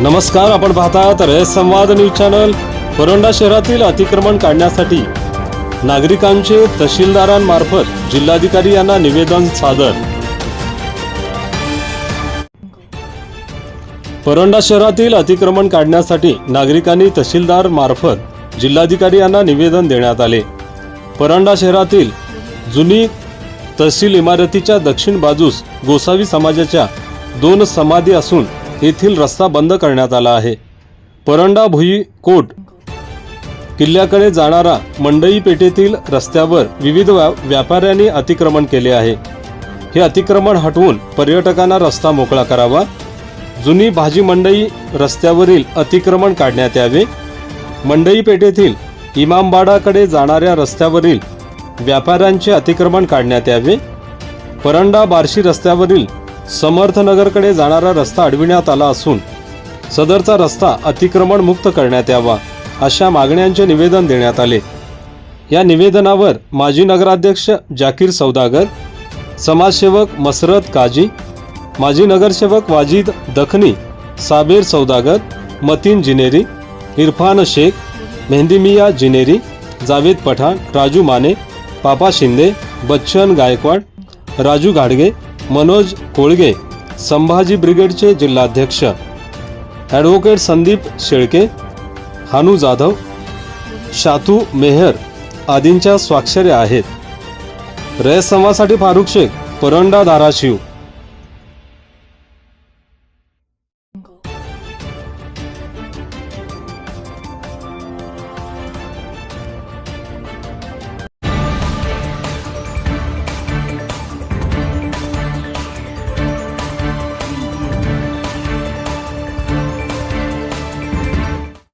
नमस्कार आपण पाहतात रयत संवाद न्यूज चॅनल. परोंडा शहरातील अतिक्रमण काढण्यासाठी नागरिकांचे तहसीलदारांमार्फत जिल्हाधिकारी यांना निवेदन सादर. परोंडा शहरातील अतिक्रमण काढण्यासाठी नागरिकांनी तहसीलदार मार्फत जिल्हाधिकारी यांना निवेदन देण्यात आले. परोंडा शहरातील जुनी तहसील इमारतीच्या दक्षिण बाजूस गोसावी समाजाच्या दोन समाधी असून येथील रस्ता बंद करण्यात आला आहे. परंडा भुई कोट किल्ल्याकडे जाणारा मंडई पेठेतील रस्त्यावर विविध व्या व्यापाऱ्यांनी अतिक्रमण केले आहे. हे अतिक्रमण हटवून पर्यटकांना रस्ता मोकळा करावा. जुनी भाजी मंडई रस्त्यावरील अतिक्रमण काढण्यात यावे. मंडई पेठेतील इमामबाडाकडे जाणाऱ्या रस्त्यावरील व्यापाऱ्यांचे अतिक्रमण काढण्यात यावे. परंडा बार्शी रस्त्यावरील समर्थनगरकडे जाणारा रस्ता अडविण्यात आला असून सदरचा रस्ता अतिक्रमण मुक्त करण्यात यावा अशा मागण्यांचे निवेदन देण्यात आले. या निवेदनावर माजी नगराध्यक्ष जाकीर सौदागर समाजसेवक मसरत काजी माजी नगरसेवक वाजिद दखनी साबेर सौदागर मतीन जिनेरी इरफान शेख मेहंदीमिया जिनेरी जावेद पठाण राजू माने पापा शिंदे बच्चन गायकवाड राजू घाडगे मनोज कोळगे संभाजी ब्रिगेडचे जिल्हाध्यक्ष. ॲडव्होकेट संदीप शेळके हानू जाधव शातू मेहर आदींच्या स्वाक्षऱ्या आहेत. रयत संवादसाठी फारुख शेख परंडा धाराशिव.